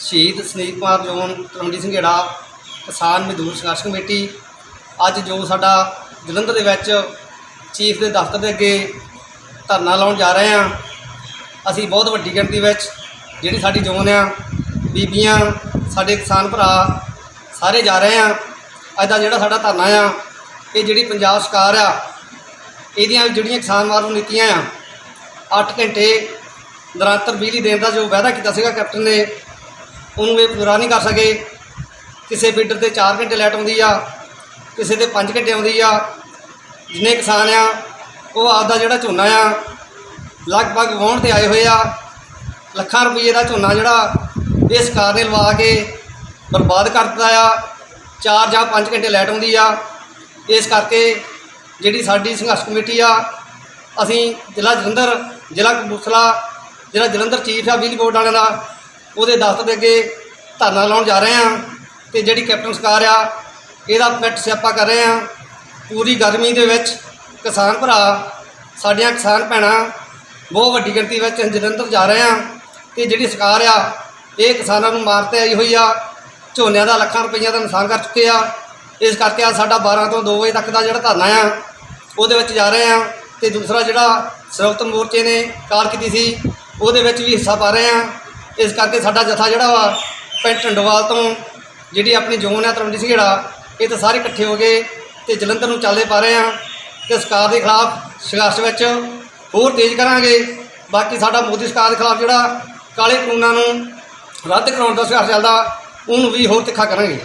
ਸ਼ਹੀਦ ਸੁਨੀਲ ਕੁਮਾਰ ਜੋਨ ਤਲਵੰਡੀ ਸਿੰਘੇੜਾ ਕਿਸਾਨ ਮਜ਼ਦੂਰ ਸੰਘਰਸ਼ ਕਮੇਟੀ, ਅੱਜ ਜੋ ਸਾਡਾ ਜਲੰਧਰ ਦੇ ਵਿੱਚ ਚੀਫ ਦੇ ਦਫ਼ਤਰ ਦੇ ਅੱਗੇ ਧਰਨਾ ਲਾਉਣ ਜਾ ਰਹੇ ਹਾਂ, ਅਸੀਂ ਬਹੁਤ ਵੱਡੀ ਗਿਣਤੀ ਵਿੱਚ ਜਿਹੜੀ ਸਾਡੀ ਜ਼ੋਨ ਆ, ਬੀਬੀਆਂ, ਸਾਡੇ ਕਿਸਾਨ ਭਰਾ ਸਾਰੇ ਜਾ ਰਹੇ ਆ ਅੱਜ ਦਾ ਜਿਹੜਾ ਸਾਡਾ ਧਰਨਾ ਆ, ਇਹ ਜਿਹੜੀ ਪੰਜਾਬ ਸਰਕਾਰ ਆ, ਇਹਦੀਆਂ ਜਿਹੜੀਆਂ ਕਿਸਾਨ ਮਾਰੂ ਨੀਤੀਆਂ ਆ 8 ਘੰਟੇ ਨਿਰੰਤਰ ਬਿਜਲੀ ਦੇਣ ਦਾ ਜੋ ਵਾਅਦਾ ਕੀਤਾ ਸੀਗਾ ਕੈਪਟਨ ਨੇ ਉਹਨੂੰ ਇਹ ਪੂਰਾ ਨਹੀਂ ਕਰ ਸਕੇ। ਕਿਸੇ ਫੀਡਰ ਤੇ 4 ਘੰਟੇ ਲਾਈਟ ਆਉਂਦੀ ਆ, ਕਿਸੇ ਤੇ 5 ਘੰਟੇ ਆਉਂਦੀ ਆ। ਜਿੰਨੇ ਕਿਸਾਨ ਆ, ਉਹ ਆਪਦਾ ਜਿਹੜਾ ਝੋਨਾ ਆ, ਲਗਭਗ ਵਾਹੁਣ ਤੇ ਆਏ ਹੋਏ ਆ। ਲੱਖਾਂ ਰੁਪਏ ਦਾ ਝੋਨਾ ਜਿਹੜਾ ਇਸ ਸਰਕਾਰ ਨੇ ਲਵਾ ਕੇ ਬਰਬਾਦ ਕਰ ਦਿੱਤਾ ਆ। 4 ਜਾਂ 5 ਘੰਟੇ ਲਾਈਟ ਆਉਂਦੀ ਆ। ਇਸ ਕਰਕੇ ਜਿਹੜੀ ਸਾਡੀ ਸੰਘਰਸ਼ ਕਮੇਟੀ ਆ, ਅਸੀਂ ਜ਼ਿਲ੍ਹਾ ਜਲੰਧਰ, ਜ਼ਿਲ੍ਹਾ ਕਪੂਰਥਲਾ ਜਿਹੜਾ ਜਲੰਧਰ ਚੀਫ ਆ, ਬਿਜਲੀ ਬੋਰਡ ਵਾਲਿਆਂ ਦਾ ਉਹਦੇ ਦਸਤ ਦੇ ਅੱਗੇ ਧਰਨਾ ਲਾਉਣ ਜਾ ਰਹੇ ਹਾਂ ਤੇ ਜਿਹੜੀ ਕੈਪਟਨ ਸਰਕਾਰ ਆ, ਇਹਦਾ ਪਿੱਟ ਸਿਆਪਾ ਕਰ ਰਹੇ ਹਾਂ। ਪੂਰੀ ਗਰਮੀ ਦੇ ਵਿੱਚ ਕਿਸਾਨ ਭਰਾ, ਸਾਡੀਆਂ ਕਿਸਾਨ ਭੈਣਾਂ ਬਹੁਤ ਵੱਡੀ ਗਿਣਤੀ ਵਿੱਚ ਜਲੰਧਰ ਜਾ ਰਹੇ ਹਾਂ ਤੇ ਜਿਹੜੀ ਸਰਕਾਰ ਆ, ਇਹ ਕਿਸਾਨਾਂ ਨੂੰ ਮਾਰ ਤੇ ਆਈ ਹੋਈ ਆ, ਝੋਨਿਆਂ ਦਾ ਲੱਖਾਂ ਰੁਪਈਆ ਦਾ ਨੁਕਸਾਨ ਕਰ ਚੁੱਕੇ ਆ। ਇਸ ਕਰਕੇ ਆ ਸਾਡਾ 12 ਤੋਂ 2 ਵਜੇ ਤੱਕ ਦਾ ਜਿਹੜਾ ਧਰਨਾ ਆ, ਉਹਦੇ ਵਿੱਚ ਜਾ ਰਹੇ ਆ ਤੇ ਦੂਸਰਾ ਜਿਹੜਾ ਸਰਵਤ ਮੋਰਚੇ ਨੇ ਕਾਲ ਕੀਤੀ ਸੀ, ਉਹਦੇ ਵਿੱਚ ਵੀ ਹਿੱਸਾ ਪਾ ਰਹੇ ਆ ਇਸ ਕਰਕੇ ਸਾਡਾ ਜਥਾ ਜਿਹੜਾ ਵਾ ਪਿੰਡ ਢੰਡੋਵਾਲ ਤੋਂ ਜਿਹੜੀ ਆਪਣੀ ਜ਼ੋਨ ਆ ਤਲਵੰਡੀ ਸਿੰਘੇੜਾ ਇਹ ਤਾਂ ਸਾਰੇ ਇਕੱਠੇ ਹੋ ਗਏ ਤੇ ਜਲੰਧਰ ਨੂੰ ਚਾਲੇ ਪਾ ਰਹੇ ਆ ਤੇ ਸਰਕਾਰ ਦੇ ਖਿਲਾਫ ਸੰਘਰਸ਼ ਵਿੱਚ ਹੋਰ ਤੇਜ਼ ਕਰਾਂਗੇ। ਬਾਕੀ ਸਾਡਾ ਮੋਦੀ ਸਰਕਾਰ ਦੇ ਖਿਲਾਫ ਜਿਹੜਾ ਕਾਲੇ ਕਾਨੂੰਨਾਂ ਨੂੰ ਰੱਦ ਕਰਾਉਣ ਦਾ ਸੰਘਰਸ਼ ਚੱਲਦਾ, ਉਹਨੂੰ ਵੀ ਹੋਰ ਤਿੱਖਾ ਕਰਾਂਗੇ।